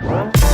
Huh?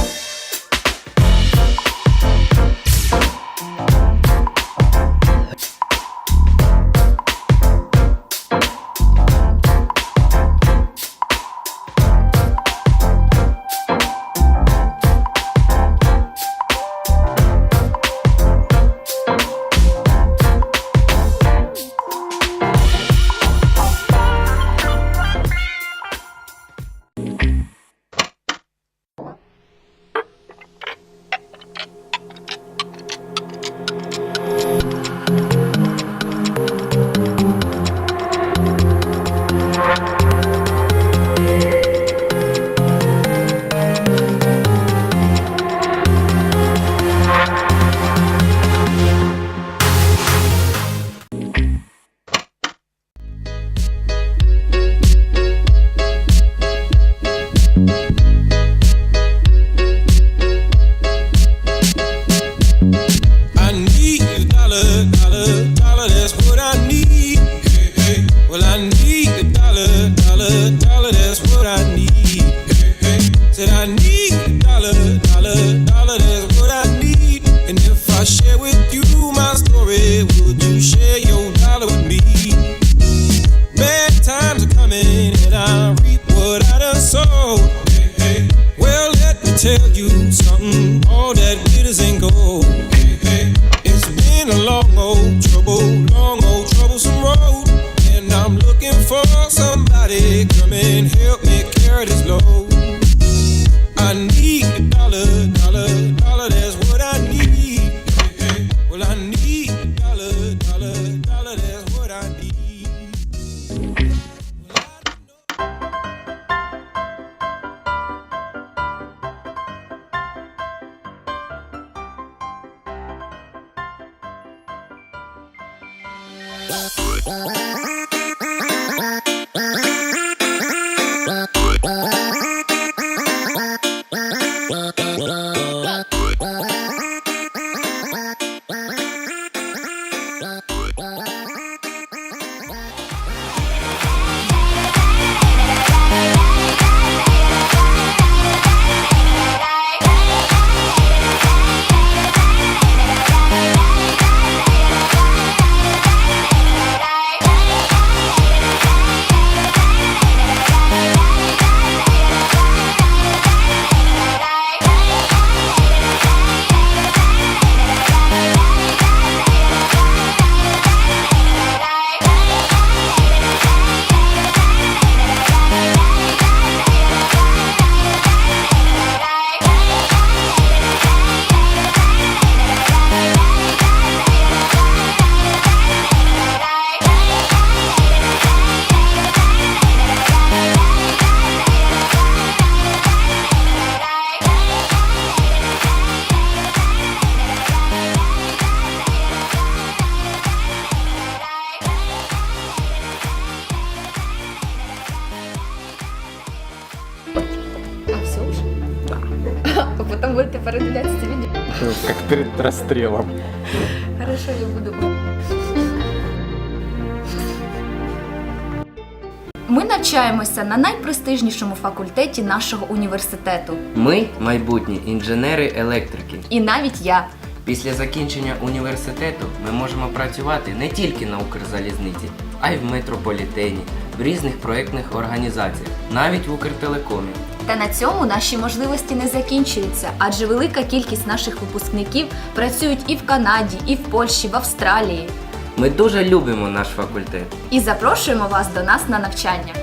Tell you something. All that glitters ain't gold. Hey, hey. It's been a long old trouble, long old troublesome road, and I'm looking for somebody come and help me carry this load. Будете це відео. Как перед расстрелом. Хорошо, я буду. Ми навчаємося на найпрестижнішому факультеті нашого університету. Ми майбутні інженери-електрики. І навіть я. Після закінчення університету ми можемо працювати не тільки на Укрзалізниці, а й в метрополітені, в різних проєктних організаціях, навіть в Укртелекомі. Та на цьому наші можливості не закінчуються, адже велика кількість наших випускників працюють і в Канаді, і в Польщі, в Австралії. Ми дуже любимо наш факультет. І запрошуємо вас до нас на навчання.